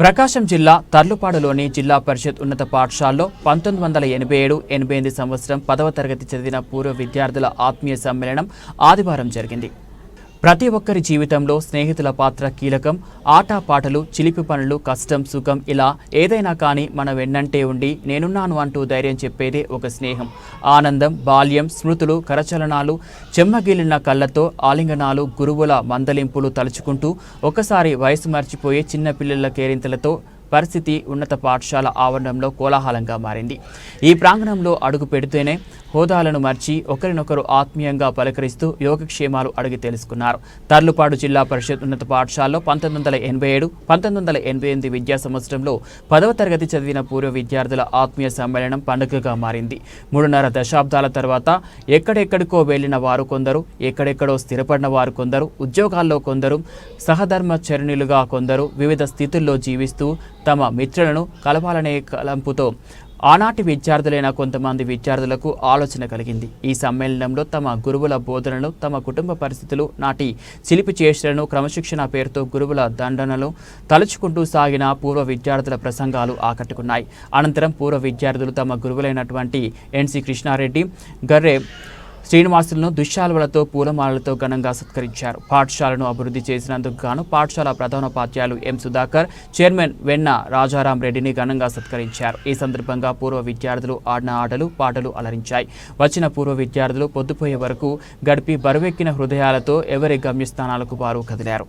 ప్రకాశం జిల్లా తర్లుపాడులోని జిల్లా పరిషత్ ఉన్నత పాఠశాలలో పంతొమ్మిది వందల ఎనభై ఏడు ఎనభై ఎనిమిది సంవత్సరం పదవ తరగతి చదివిన పూర్వ విద్యార్థుల ఆత్మీయ సమ్మేళనం ఆదివారం జరిగింది. ప్రతి ఒక్కరి జీవితంలో స్నేహితుల పాత్ర కీలకం. ఆట పాటలు చిలిపి పనులు కష్టం సుఖం ఇలా ఏదైనా కానీ మన వెన్నంటే ఉండి నేనున్నాను అంటూ ధైర్యం చెప్పేదే ఒక స్నేహం. ఆనందం బాల్యం స్మృతులు కరచలనాలు చెమ్మగిలిన కళ్ళతో ఆలింగనాలు గురువుల మందలింపులు తలుచుకుంటూ ఒకసారి వయసు మర్చిపోయే చిన్నపిల్లల కేరింతలతో పరిస్థితి ఉన్నత పాఠశాల ఆవరణంలో కోలాహలంగా మారింది. ఈ ప్రాంగణంలో అడుగు పెడితేనే హోదాలను మర్చి ఒకరినొకరు ఆత్మీయంగా పలకరిస్తూ యోగక్షేమాలు అడిగి తెలుసుకున్నారు. తర్లుపాడు జిల్లా పరిషత్ ఉన్నత పాఠశాలలో పంతొమ్మిది వందల ఎనభై ఏడు పంతొమ్మిది వందల ఎనభై ఎనిమిది విద్యా సంవత్సరంలో పదవ తరగతి చదివిన పూర్వ విద్యార్థుల ఆత్మీయ సమ్మేళనం పండుగగా మారింది. మూడున్నర దశాబ్దాల తర్వాత ఎక్కడెక్కడికో వెళ్ళిన వారు కొందరు ఎక్కడెక్కడో స్థిరపడిన వారు కొందరు ఉద్యోగాల్లో కొందరు సహధర్మచరణులుగా కొందరు వివిధ స్థితుల్లో జీవిస్తూ తమ మిత్రులను కలపాలనే కలంపుతో ఆనాటి విద్యార్థులైన కొంతమంది విద్యార్థులకు ఆలోచన కలిగింది. ఈ సమ్మేళనంలో తమ గురువుల బోధనలు తమ కుటుంబ పరిస్థితులు నాటి చిలిపి చేష్టలను క్రమశిక్షణ పేరుతో గురువుల దండనలు తలుచుకుంటూ సాగిన పూర్వ విద్యార్థుల ప్రసంగాలు ఆకట్టుకున్నాయి. అనంతరం పూర్వ విద్యార్థులు తమ గురువులైనటువంటి ఎన్సి కృష్ణారెడ్డి గర్రే శ్రీనివాసులను దుశ్శాలువలతో పూలమాలలతో ఘనంగా సత్కరించారు. పాఠశాలను అభివృద్ధి చేసినందుకు గాను పాఠశాల ప్రధానోపాధ్యాయులు ఎం సుధాకర్ చైర్మన్ వెన్న రాజారాం రెడ్డిని ఘనంగా సత్కరించారు. ఈ సందర్భంగా పూర్వ విద్యార్థులు ఆడిన ఆటలు పాటలు అలరించాయి. వచ్చిన పూర్వ విద్యార్థులు పొద్దుపోయే వరకు గడిపి బరువెక్కిన హృదయాలతో ఎవరి గమ్యస్థానాలకు వారు కదిలారు.